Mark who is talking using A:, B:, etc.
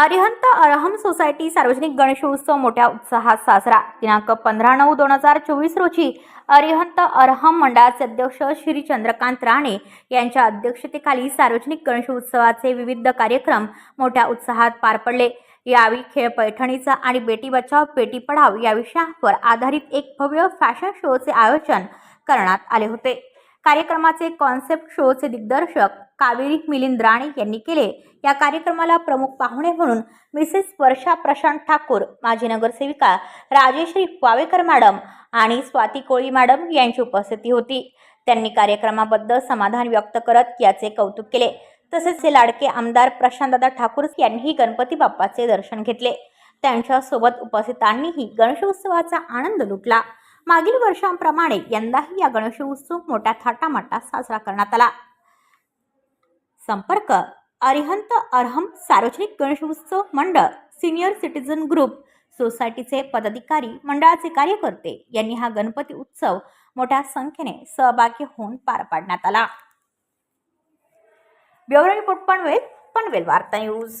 A: Arihant Arham society सार्वजनिक गणेशोत्सव मोठ्या उत्साहात साजरा. दिनांक पंधरा नऊ दोन हजार चोवीस रोजी अरिहंत अरहम मंडळाचे अध्यक्ष श्री चंद्रकांत राणे यांच्या अध्यक्षतेखाली सार्वजनिक गणेशोत्सवाचे विविध कार्यक्रम मोठ्या उत्साहात पार पडले. यावेळी खेळ पैठणीचा आणि बेटी बचाव बेटी पढाव या विषयावर आधारित एक भव्य फॅशन शोचे आयोजन करण्यात आले होते. कार्यक्रमाचे कॉन्सेप्ट शोचे दिग्दर्शक कावेरी मिलिंद राणे यांनी केले. या कार्यक्रमाला प्रमुख पाहुणे म्हणून मिसेस वर्षा प्रशांत ठाकूर माजी नगरसेविका राजेश्री वावेकर मॅडम आणि स्वाती कोळी मॅडम यांची उपस्थिती होती. त्यांनी कार्यक्रमाबद्दल समाधान व्यक्त करत याचे कौतुक केले. तसेच हे लाडके आमदार प्रशांतदादा ठाकूर यांनीही गणपती बाप्पाचे दर्शन घेतले. त्यांच्यासोबत उपस्थितांनीही गणेशोत्सवाचा आनंद लुटला. मागील वर्षांप्रमाणे यंदाही या गणेशोत्सव मोठ्या थाटामाटात साजरा करण्यात आला. संपर्क अरिहंत अरहम सार्वजनिक गणेशोत्सव मंडळ सिनियर सिटीजन ग्रुप सोसायटीचे पदाधिकारी मंडळाचे कार्यकर्ते यांनी हा गणपती उत्सव मोठ्या संख्येने सहभागी होऊन पार पाडण्यात आला. ब्युरो रिपोर्ट पनवेल पनवेल वार्ता न्यूज.